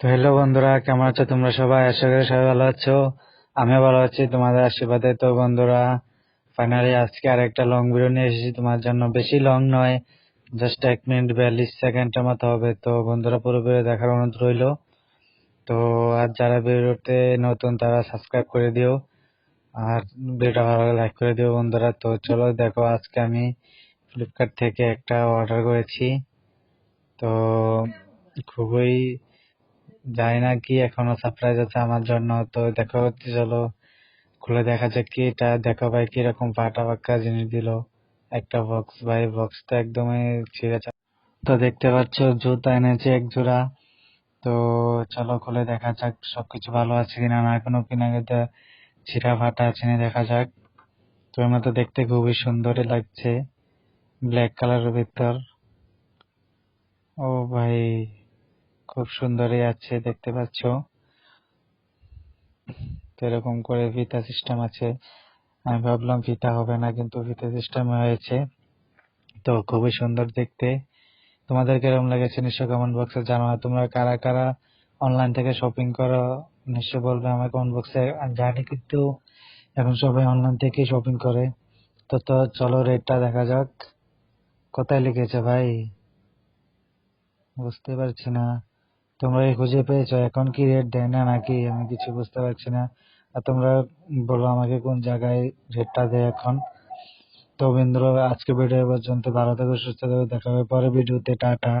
তো হ্যালো বন্ধুরা, কেমন আছো তোমরা সবাই? আশা করি সবাই ভালো আছো। আমিও ভালো আছি, তোমাদের আশীর্বাদে। তো বন্ধুরা ফাইনালি আজকে আর একটা লং ভিডিও নিয়ে এসেছি। তোমার জন্য বেশি লং নয় জাস্ট এক মিনিট বিয়াল্লিশ সেকেন্ডের মতো হবে। তো বন্ধুরা, পুরো ভিডিও দেখার অনুরোধ রইল। তো আর যারা ভিডিওতে নতুন, তারা সাবস্ক্রাইব করে দিও। আর ভিডিওটা ভালো লাইক করে দিও বন্ধুরা। তো চলো দেখো, আজকে আমি ফ্লিপকার্ট থেকে একটা অর্ডার করেছি। তো খুবই জানি না কি এখনও সারপ্রাইজ আছে আমার জন্য। তো দেখো, চলো, খুলে দেখা যাক কি এটা। দেখো ভাই, কীরকম ফাটা ফাঁকা জিনিস দিল। একটা বক্স ভাই বক্সটা একদমই ছিঁড়ে তো দেখতে পাচ্ছ, জুতা এনেছে এক জোড়া। তো চলো, খুলে দেখা যাক সবকিছু ভালো আছে কিনা। না কোনো কিনা গেতে ছিঁড়া ফাটা আছে না, দেখা যাক। তো এর মতো দেখতে খুবই সুন্দরই লাগছে। ব্ল্যাক কালারের ভিতর। ও ভাই খুব সুন্দরই আছে, দেখতে পাচ্ছ? তো এরকম করে ফিতা সিস্টেম আছে। আমি ভাবলাম ফিতা হবে না, কিন্তু ফিতা সিস্টেম হয়েছে। তো খুবই সুন্দর দেখতে। তোমাদের কীরকম লেগেছে? নিশ্চয় কমেন্ট বক্সে জানাও। তোমরা কারা কারা অনলাইন থেকে শপিং করো নিশ্চয় বলবে আমার কমেন্ট বক্সে জানি কিন্তু এখন সবাই অনলাইন থেকে শপিং করে। তো তো চলো রেটটা দেখা যাক। কোথায় লিখেছে ভাই? বুঝতে পারছি না। তোমরা কি খুঁজে পেয়েছ? এখন কি রেট দেয় না নাকি? আমি কিছু বুঝতে পারছি না। আর তোমরা বলো আমাকে কোন জায়গায় রেটটা দেয় এখন। তো আজকে ভিডিও পর্যন্ত। ভালো থেকো, সুস্থ থেকো, দেখা হবে পরে ভিডিওতে টাটা।